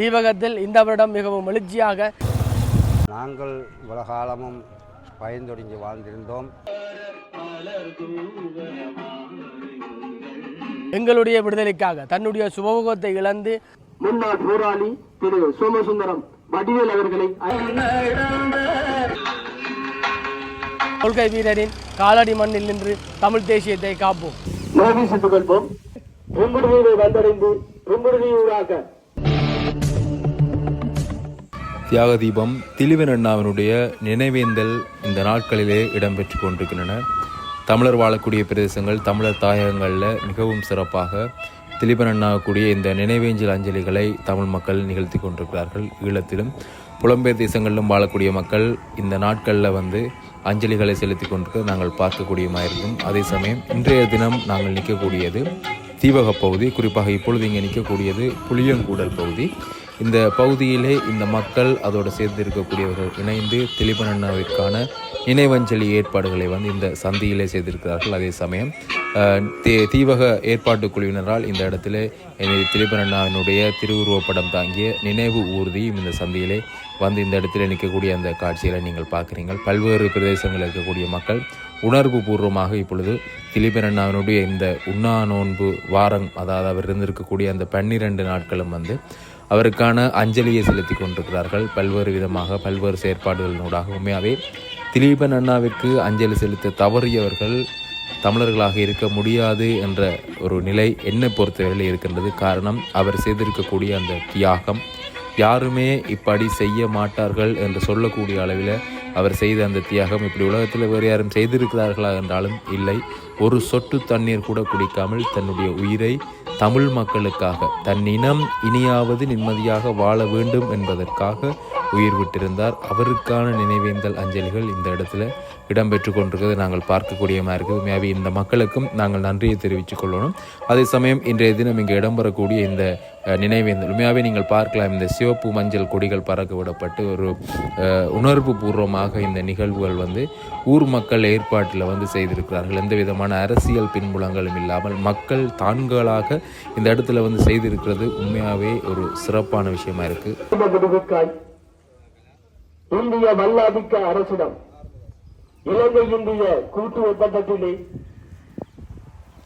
தீபகத்தில் இந்த வருடம் மிகவும் எழுச்சியாக நாங்கள் இவ்வளவு காலமும் பயந்தொடிஞ்சு வாழ்ந்திருந்தோம். எங்களுடைய விடுதலைக்காக தன்னுடைய சுபமுகத்தை இழந்து முன்னாள் போராளி திரு சோமசுந்தரம் வடிவேல் அவர்களை கொள்கை வீரரின் காலடி மண்ணில் நின்று தமிழ் தேசியத்தை காப்போம். நோவிசித்துக் கொள்வோம். புங்குடுதீவை வந்தடைந்து புங்குடுதீவுடாக தியாக தீபம் திலிவன் அண்ணாவினுடைய நினைவேந்தல் இந்த நாட்களிலே இடம்பெற்று கொண்டிருக்கின்றன. தமிழர் வாழக்கூடிய பிரதேசங்கள் தமிழர் தாயகங்களில் மிகவும் சிறப்பாக திலிபன் அண்ணாவுக்குரிய இந்த நினைவேஞ்சல் அஞ்சலிகளை தமிழ் மக்கள் நிகழ்த்தி கொண்டிருக்கிறார்கள். ஈழத்திலும் புலம்பெயர் தேசங்களிலும் வாழக்கூடிய மக்கள் இந்த நாட்களில் வந்து அஞ்சலிகளை செலுத்தி கொண்டிருக்க நாங்கள் பார்க்கக்கூடியமாக இருக்கும் அதே சமயம் இன்றைய தினம் நாங்கள் நிற்கக்கூடியது தீபக பகுதி குறிப்பாக இப்பொழுது இங்கே நிற்கக்கூடியது புளியங்கூடல் பகுதி. இந்த பகுதியிலே இந்த மக்கள் அதோடு சேர்ந்து இருக்கக்கூடியவர்கள் இணைந்து திலிபன் அண்ணாவிற்கான நினைவஞ்சலி ஏற்பாடுகளை வந்து இந்த சந்தியிலே செய்திருக்கிறார்கள். அதே சமயம் தீ- தீவக ஏற்பாட்டு குழுவினரால் இந்த இடத்துல திலிபனண்ணாவினுடைய அண்ணாவினுடைய திருவுருவப்படம் தாங்கிய நினைவு ஊர்தியும் இந்த சந்தியிலே வந்து இந்த இடத்துல நிற்கக்கூடிய அந்த காட்சிகளை நீங்கள் பார்க்குறீங்கள் பல்வேறு பிரதேசங்களில் இருக்கக்கூடிய மக்கள் உணர்வு பூர்வமாக இப்பொழுது திலிபனண்ணாவினுடைய இந்த உண்ணா நோன்பு வாரம் அதாவது அவர் இருந்திருக்கக்கூடிய அந்த பன்னிரண்டு நாட்களும் வந்து அவருக்கான அஞ்சலியை செலுத்தி கொண்டிருக்கிறார்கள். பல்வேறு விதமாக பல்வேறு செயற்பாடுகளினூடாக உண்மையாகவே திலீபன் அண்ணாவிற்கு அஞ்சலி செலுத்த தவறியவர்கள் தமிழர்களாக இருக்க முடியாது என்ற ஒரு நிலை என்னை பொறுத்தவரையில் இருக்கின்றது. காரணம் அவர் செய்திருக்கக்கூடிய அந்த தியாகம். யாருமே இப்படி செய்ய மாட்டார்கள் என்று சொல்லக்கூடிய அளவில் அவர் செய்த அந்த தியாகம். இப்படி உலகத்தில் வேறு யாரும் செய்திருக்கிறார்களா என்றாலும் இல்லை. ஒரு சொட்டு தண்ணீர் கூட குடிக்காமல் தன்னுடைய உயிரை தமிழ் மக்களுக்காக தன் இனம் இனியாவது நிம்மதியாக வாழ வேண்டும் என்பதற்காக உயிர் விட்டிருந்தார். அவருக்கான நினைவேந்தல் அஞ்சலிகள் இந்த இடத்துல இடம்பெற்று கொண்டிருக்கிறதை. நாங்கள் பார்க்கக்கூடியமாக இருக்குது மேபி இந்த மக்களுக்கும் நாங்கள் நன்றியை தெரிவித்துக் கொள்ளணும். அதே சமயம் இன்றைய தினம் இங்கே இடம்பெறக்கூடிய இந்த அஹ், உண்மையாகவே நீங்கள் பார்க்கலாம் இந்த சிவப்பு மஞ்சள் கொடிகள் பறக்க விடப்பட்டு ஒரு உணர்வு பூர்வமாக இந்த நிகழ்வுகள் வந்து ஊர் மக்கள் ஏற்பாட்டில் வந்து செய்திருக்கிறார்கள். எந்த விதமான அரசியல் பின்புலங்களும் இல்லாமல் மக்கள் தான்களாக இந்த இடத்துல வந்து செய்திருக்கிறது உண்மையாகவே ஒரு சிறப்பான விஷயமா இருக்கு. இந்திய வல்லாதிக்க அரசிடம் இலங்கை இந்திய கூட்டு ஒப்பந்தத்திலே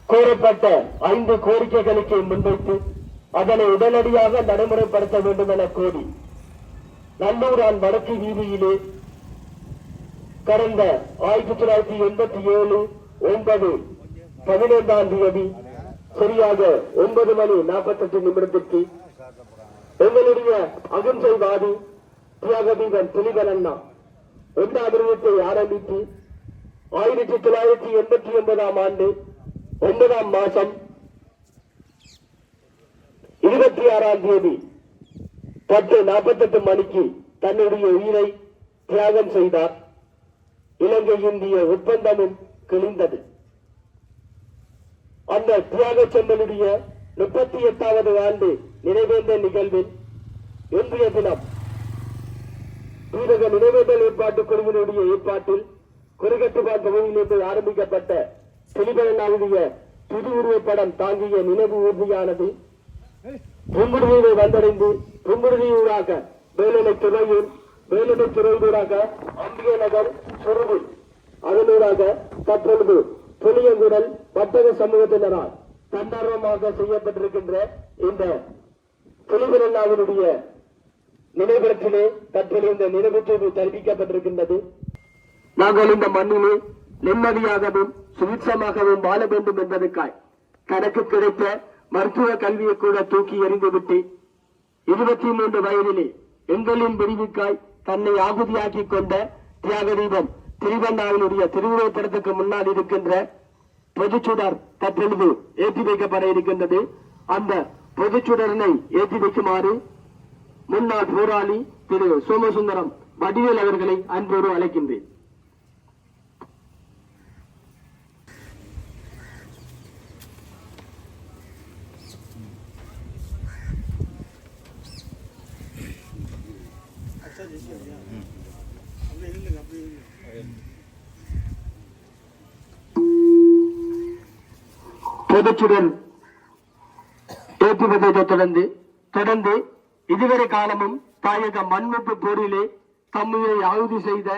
கோரப்பட்ட ஐந்து கோரிக்கைகளுக்கு முன்வைத்து அதனை உடனடியாக நடைமுறைப்படுத்த வேண்டும் என கோரி நல்லூரான் வடக்கு வீதியிலே கடந்த ஆயிரத்தி தொள்ளாயிரத்தி எண்பத்தி ஏழு ஒன்பது பதினைந்தாம் தேதி சரியாக ஒன்பது மணி நாற்பத்தெட்டு நிமிடத்திற்கு எங்களுடைய அகிம்சைவாதி தியாகதீபன் திலிபன் அண்ணா எந்த அபிவிருத்தை ஆரம்பித்து ஆயிரத்தி தொள்ளாயிரத்தி எண்பத்தி ஒன்பதாம் ஆண்டு ஒன்பதாம் மாசம் இருபத்தி ஆறாம் தேதி பத்து நாற்பத்தெட்டு மணிக்கு தன்னுடைய உயிரை தியாகம் செய்தார். இலங்கை இந்திய ஒப்பந்தமும் கிழிந்தது. அந்த தியாக செம்மனுடைய முப்பத்தி எட்டாவது ஆண்டு நினைவேந்த நிகழ்வில் இன்றைய தினம் வீரக நினைவேந்தல் ஏற்பாட்டு குழுவினுடைய ஏற்பாட்டில் குறுகட்டுப்பால் பகுதியிலிருந்து ஆரம்பிக்கப்பட்ட திலிபனாவுடைய புது உருவப்படம் தாங்கிய நினைவு ஊர்தியானது புங்குடுதீவை வந்தடைந்து புங்குடுதீவூராக வேலனை துறையூர் வேலனை துறையூராக அம்பிய நகர் சொருகு அதனூராக தற்பொழுது புளியங்குடல் வர்த்தக சமூகத்தினரால் தன்னார்வமாக செய்யப்பட்டிருக்கின்ற இந்த புலிபிரல்லாவினுடைய நினைவிடத்திலே தற்போது இந்த நினைவுத்தூர்வு தெரிவிக்கப்பட்டிருக்கின்றது நாங்கள் இந்த மண்ணிலே நிம்மதியாகவும் சுவிட்சமாகவும் வாழ வேண்டும் என்பதற்காய் தனக்கு கிடைத்த மருத்துவ கல்வியை கூட தூக்கி எறிந்துவிட்டு இருபத்தி மூன்று வயதிலே எங்களின் பிரிவுக்காய் தன்னை ஆகுதியாக்கிக் கொண்ட தியாகதீபம் திருவண்ணாவினுடைய திருவுருவப்படத்துக்கு முன்னால் இருக்கின்ற பொதுச்சுடர் தற்பொழுது ஏற்றி வைக்கப்பட இருக்கின்றது. அந்த பொதுச்சுடரினை ஏற்றி வைக்குமாறு முன்னாள் போராளி திரு சோமசுந்தரம் வடிவேல் அவர்களை அன்போடு அழைக்கின்றேன். பொதுச்சுடன் ஏற்றுவதை தொடர்ந்து தொடர்ந்து இதுவரை காலமும் தாயக மண்ணுப்பு போரிலே தம்மையை ஆயுதி செய்த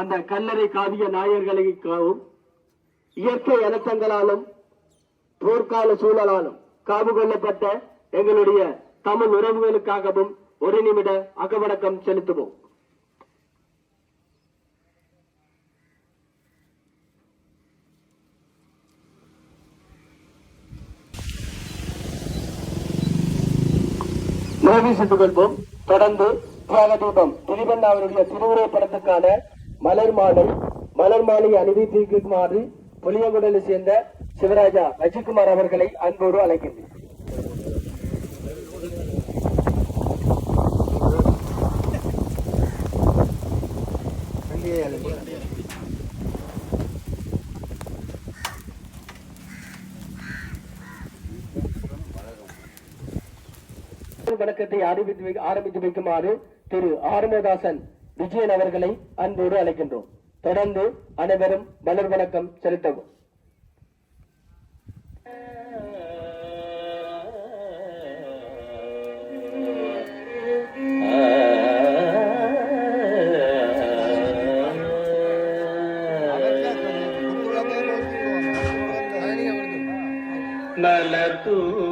அந்த கல்லறை காவிய நாயர்களுக்காகவும் இயற்கை அனர்த்தங்களாலும் போர்க்கால சூழலாலும் காவு கொள்ளப்பட்ட எங்களுடைய தமிழ் உறவுகளுக்காகவும் ஒரு நிமிட அகவணக்கம் செலுத்துவோம். உதவி செய்து கொள்வோம். தொடர்ந்து தியாக தீபம் அவருடைய திருவுரை படத்துக்கான மலர் மாலை மலர் மாலை அணிவித்திருக்குமாறு புளியங்குடலை சேர்ந்த சிவராஜா அஜித்குமார் அவர்களை அன்போடு அழைக்கின்றேன். Yeah, வணக்கத்தை ஆரம்பித்து ஆரம்பித்து வைக்குமாறு திரு ஆறுமுகதாசன் விஜயன் அவர்களை அன்போடு அழைக்கின்றோம். தொடர்ந்து அனைவரும் மலர் வணக்கம் செலுத்தவும். மலர் தூ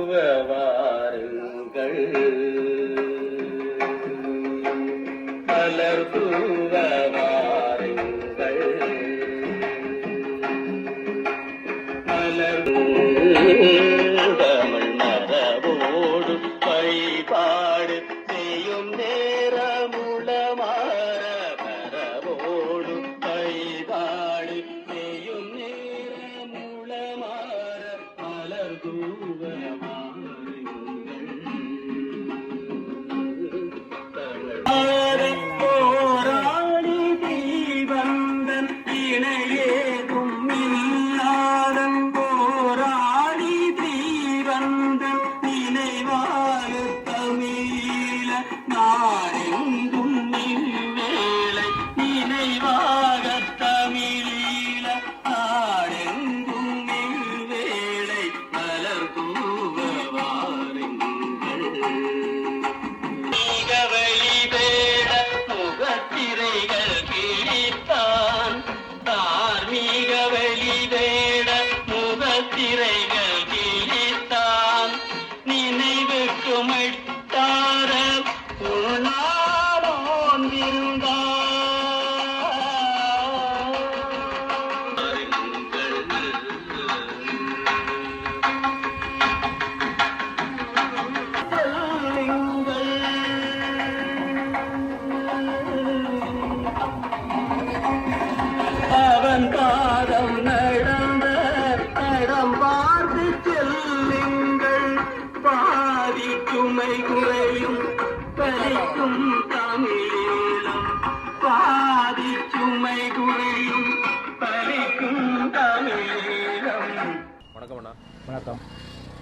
வணக்கம். அண்ணா வணக்கம்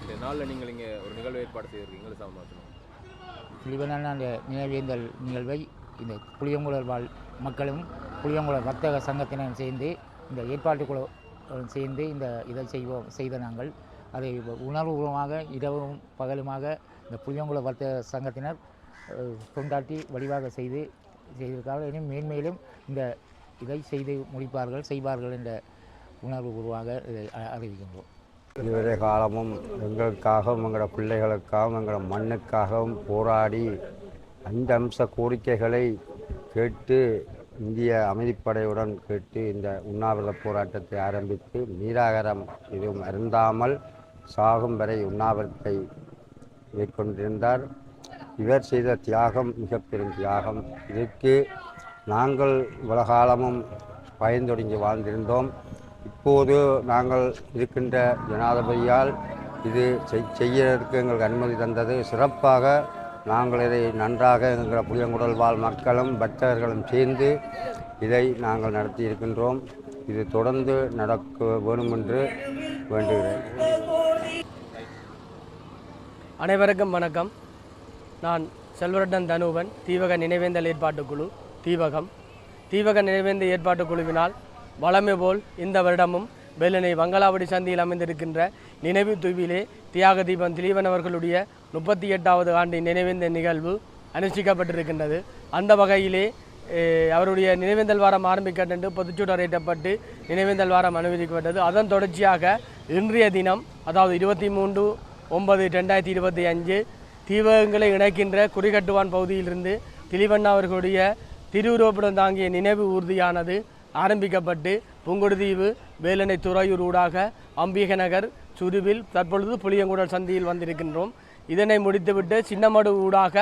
இந்த நாளில் நீங்கள் இங்கே ஒரு நிகழ்வு ஏற்பாடு செய்திருக்கீங்க. சமமாசனம் திலிவனான அந்த நினைவேந்தல் நிகழ்வை இந்த புளியங்குளர் வாழ் மக்களும் புளியங்குளர் வர்த்தக சங்கத்தினரும் சேர்ந்து இந்த ஏற்பாட்டுக்குழு அஹ், சேர்ந்து இந்த இதை செய்வோம் செய்த நாங்கள். அதை உணர்வுபூர்வமாக இரவும் பகலுமாக இந்த புளியங்குளர் வர்த்தக சங்கத்தினர் அஹ், கொண்டாட்டி வழிவாக செய்து செய்திருக்கார்கள் இனியும் மேன்மேலும் இந்த இதை செய்து முடிப்பார்கள் செய்வார்கள் என்ற உணர்வுபூர்வமாக இதை அறிவிக்கின்றோம். இதுவரை காலமும் எங்களுக்காகவும் எங்களோட பிள்ளைகளுக்காகவும் எங்களோட மண்ணுக்காகவும் போராடி அந்த அம்ச கோரிக்கைகளை கேட்டு இந்திய அமைதிப்படையுடன் கேட்டு இந்த உண்ணாவிரத போராட்டத்தை ஆரம்பித்து நீராகரம் எதுவும் அருந்தாமல் சாகும் வரை உண்ணாவிரத்தை மேற்கொண்டிருந்தார். இவர் செய்த தியாகம் மிகப்பெரும் தியாகம். இதற்கு நாங்கள் உலகாலமும் பயந்தொடிஞ்சு வாழ்ந்திருந்தோம். இப்போது நாங்கள் இருக்கின்ற ஜனாதிபதியால் இது செய்- செய்யறதுக்கு எங்களுக்கு அனுமதி தந்தது. சிறப்பாக நாங்கள் இதை நன்றாக எங்கள் புளியங்குடல் வாழ் மக்களும் பக்தர்களும் சேர்ந்து இதை நாங்கள் நடத்தி இருக்கின்றோம் இது தொடர்ந்து நடக்க வேண்டுமென்று வேண்டுகிறேன். அனைவருக்கும் வணக்கம். நான் செல்வரட்டன் தனுவன் தீவக நினைவேந்தல் ஏற்பாட்டுக்குழு தீவகம். தீவக நினைவேந்த ஏற்பாட்டுக்குழுவினால் வளமை போல் இந்த வருடமும் வெள்ளனை வங்களாவடி சந்தியில் அமைந்திருக்கின்ற நினைவு தூவிலே தியாக தீபம் திலீவன் அவர்களுடைய முப்பத்தி எட்டாவது ஆண்டு நினைவேந்த நிகழ்வு அனுஷ்டிக்கப்பட்டிருக்கின்றது. அந்த வகையிலே அவருடைய நினைவேந்தல் வாரம் ஆரம்பிக்கட்டு பொதுச்சூடரேற்றப்பட்டு நினைவேந்தல் வாரம் அனுமதிக்கப்பட்டது. அதன் தொடர்ச்சியாக இன்றைய தினம் அதாவது இருபத்தி மூன்று ஒன்பது ரெண்டாயிரத்தி இருபத்தி அஞ்சு தீவகங்களை இணைக்கின்ற குறிகட்டுவான் பகுதியிலிருந்து திலிவண்ணா அவர்களுடைய திருவுருவப்படம் தாங்கிய நினைவு ஊர்தியானது ஆரம்பிக்கப்பட்டு புங்குடுதீவு வேலனை துறையூர் ஊடாக அம்பிக நகர் சுருவில் தற்பொழுது புளியங்குடல் சந்தியில் வந்திருக்கின்றோம். இதனை முடித்துவிட்டு சின்னமடு ஊடாக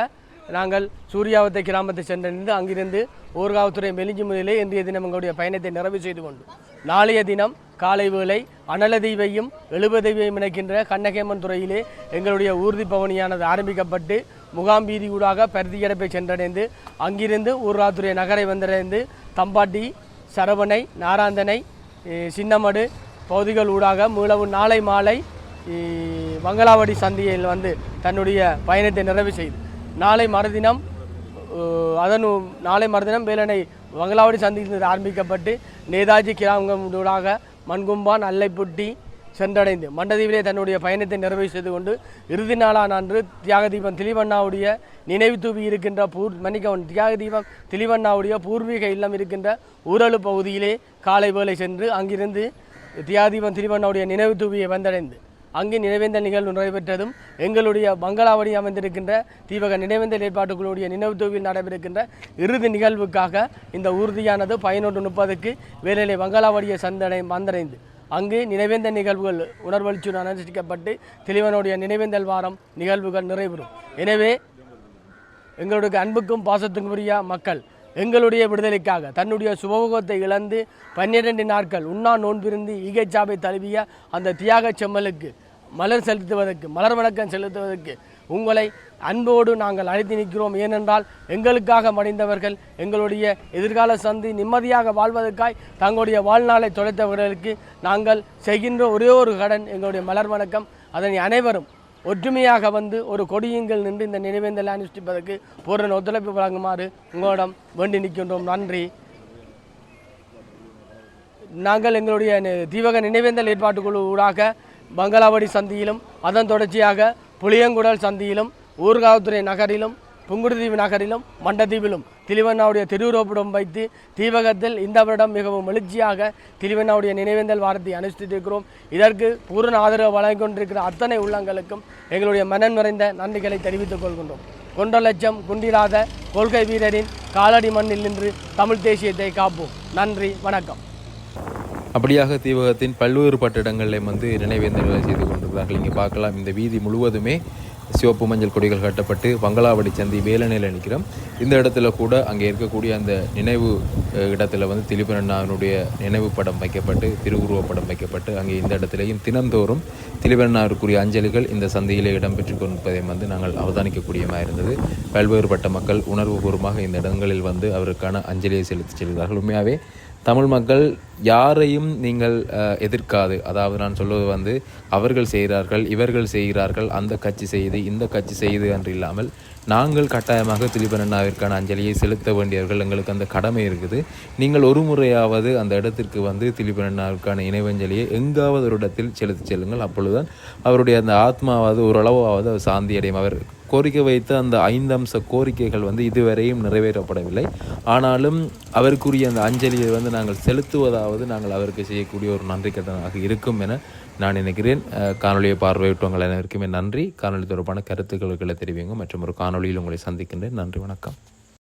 நாங்கள் சூர்யாவத்தை கிராமத்தை சென்றடைந்து அங்கிருந்து ஊர்காவத்துறை மெலிஞ்சி முதலே இன்றைய தினம் எங்களுடைய பயணத்தை நிறைவு செய்து கொண்டு நாளைய தினம் காலை வேளை அனலதீவையும் எழுபதீவையும் இணைக்கின்ற கண்ணகேமன் துறையிலே எங்களுடைய ஊர்தி பவனியானது ஆரம்பிக்கப்பட்டு முகாம் வீதியூடாக ஊடாக சென்றடைந்து அங்கிருந்து ஊர்காவத்துறை நகரை வந்தடைந்து தம்பாட்டி சரவணை நாராந்தனை சின்னமடு பகுதிகள் ஊடாக மீளவும் நாளை மாலை மங்களாவடி சந்தியில் வந்து தன்னுடைய பயணத்தை நிறைவு செய்து நாளை மறுதினம் அதன் நாளை மறுதினம் வேலனை வங்களாவடி சந்தித்து ஆரம்பிக்கப்பட்டு நேதாஜி கிராமங்களூடாக மண்கும்பான் அல்லைப்புட்டி சென்றடைந்து மண்டதீவிலே தன்னுடைய பயணத்தை நிறைவு செய்து கொண்டு இறுதி நாளான அன்று தியாகதீபம் திலிவண்ணாவுடைய நினைவு தூவி இருக்கின்ற பூர் மன்னிக்கவும் தியாகதீபம் திலிவண்ணாவுடைய பூர்வீக இல்லம் இருக்கின்ற ஊரலு பகுதியிலே காலை வேலை சென்று அங்கிருந்து தியாகதீபம் திலிவண்ணாவுடைய நினைவு தூவியை வந்தடைந்து அங்கு நினைவேந்தல் நிகழ்வு நிறைவேற்றதும் எங்களுடைய பங்களாவடி அமைந்திருக்கின்ற தீபக நினைவேந்தல் ஏற்பாட்டுகளுடைய நினைவு தூவில் நடைபெறுகின்ற இறுதி நிகழ்வுக்காக இந்த ஊர்தியானது பதினொன்று முப்பதுக்கு வேலையிலே பங்களாவடியை சந்தடை வந்தடைந்து அங்கு நினைவேந்த நிகழ்வுகள் உணர்வளிச்சுடன் அனுஷ்டிக்கப்பட்டு தெளிவனுடைய நினைவேந்தல் வாரம் நிகழ்வுகள் நிறைவேறும். எனவே எங்களுடைய அன்புக்கும் பாசத்துக்கும் உரிய மக்கள் எங்களுடைய விடுதலைக்காக தன்னுடைய சுபமுகத்தை இழந்து பன்னிரண்டு நாட்கள் உண்ணா நோன்பிருந்து ஈகைச்சாவை தழுவிய அந்த தியாக செம்மலுக்கு மலர் செலுத்துவதற்கு மலர் வணக்கம் செலுத்துவதற்கு உங்களை அன்போடு நாங்கள் அழைத்து நிற்கிறோம். ஏனென்றால் எங்களுக்காக மடிந்தவர்கள் எங்களுடைய எதிர்கால சந்தி நிம்மதியாக வாழ்வதற்காய் தங்களுடைய வாழ்நாளை தொலைத்தவர்களுக்கு நாங்கள் செய்கின்ற ஒரே ஒரு கடன் எங்களுடைய மலர் வணக்கம். அதனை அனைவரும் ஒற்றுமையாக வந்து ஒரு கொடியுங்கள் நின்று இந்த நினைவேந்தலை அனுஷ்டிப்பதற்கு பூரண ஒத்துழைப்பு வழங்குமாறு உங்களிடம் வேண்டி நிற்கின்றோம். நன்றி. நாங்கள் எங்களுடைய தீவக நினைவேந்தல் ஏற்பாட்டுக்குழு ஊடாக பங்களாவடி சந்தியிலும் அதன் தொடர்ச்சியாக புளியங்குடல் சந்தியிலும் ஊர்காவத்துறை நகரிலும் புங்குடுதீவு நகரிலும் மண்டதீவிலும் திலிவண்ணாவுடைய திருவுருவப்படம் வைத்து தீவகத்தில் இந்த வருடம் மிகவும் எழுச்சியாக திலிவண்ணாவுடைய நினைவேந்தல் வாரத்தை அனுஷ்டித்திருக்கிறோம். இதற்கு பூரண ஆதரவு வழங்கிக் கொண்டிருக்கிற அத்தனை உள்ளங்களுக்கும் எங்களுடைய மனன் நிறைந்த நன்றிகளை தெரிவித்துக் கொள்கின்றோம். கொண்ட லட்சம் குண்டிராத கொள்கை வீரரின் காலடி மண்ணில் நின்று தமிழ் தேசியத்தை காப்போம். நன்றி வணக்கம். அப்படியாக தீவகத்தின் பல்வேறுபட்ட இடங்களில் வந்து நினைவேந்தல்களை செய்து கொண்டிருந்தார்கள். இங்கே பார்க்கலாம் இந்த வீதி முழுவதுமே சிவப்பு மஞ்சள் கொடிகள் கட்டப்பட்டு பங்களாவடி சந்தி வேலனையில் நிற்கிறோம். இந்த இடத்துல கூட அங்கே இருக்கக்கூடிய அந்த நினைவு இடத்துல வந்து திலிபனண்ணாவினுடைய நினைவு படம் வைக்கப்பட்டு திருவுருவ படம் வைக்கப்பட்டு அங்கே இந்த இடத்துலையும் தினந்தோறும் திலிபனண்ணாவிற்குரிய அஞ்சலிகள் இந்த சந்தையிலே இடம்பெற்று கொண்டிருப்பதை வந்து நாங்கள் அவதானிக்கக்கூடியமாக இருந்தது. பல்வேறுபட்ட மக்கள் உணர்வுபூர்வமாக இந்த இடங்களில் வந்து அவருக்கான அஞ்சலியை செலுத்தி செல்கிறார்கள். உண்மையாகவே தமிழ் மக்கள் யாரையும் நீங்கள் எதிர்க்காது. அதாவது நான் சொல்வது வந்து அவர்கள் செய்கிறார்கள் இவர்கள் செய்கிறார்கள் அந்த கட்சி செய்து இந்த கட்சி செய்து என்று இல்லாமல் நாங்கள் கட்டாயமாக திலீபன் அண்ணாவிற்கான அஞ்சலியை செலுத்த வேண்டியவர்கள் எங்களுக்கு அந்த கடமை இருக்குது. நீங்கள் ஒரு முறையாவது அந்த இடத்திற்கு வந்து திலீபன் அண்ணாவிற்கான இணைவஞ்சலியை எங்காவது ஒரு இடத்தில் செலுத்தி செல்லுங்கள். அப்பொழுதுதான் அவருடைய அந்த ஆத்மாவாவது ஓரளவாவது அவர் சாந்தி அடையும் அவர் கோரிக்கை வைத்த அந்த ஐந்து அம்ச கோரிக்கைகள் வந்து இதுவரையும் நிறைவேற்றப்படவில்லை. ஆனாலும் அவருக்குரிய அந்த அஞ்சலியை வந்து நாங்கள் செலுத்துவதாவது நாங்கள் அவருக்கு செய்யக்கூடிய ஒரு நன்றி கடனாக இருக்கும் என நான் நினைக்கிறேன். காணொலியை பார்வையிட்டவங்கள் அனைவருக்குமே நன்றி. காணொளி தொடர்பான கருத்துக்களை தெரிவிங்க மற்றும் ஒரு காணொலியில் உங்களை சந்திக்கின்றேன். நன்றி வணக்கம்.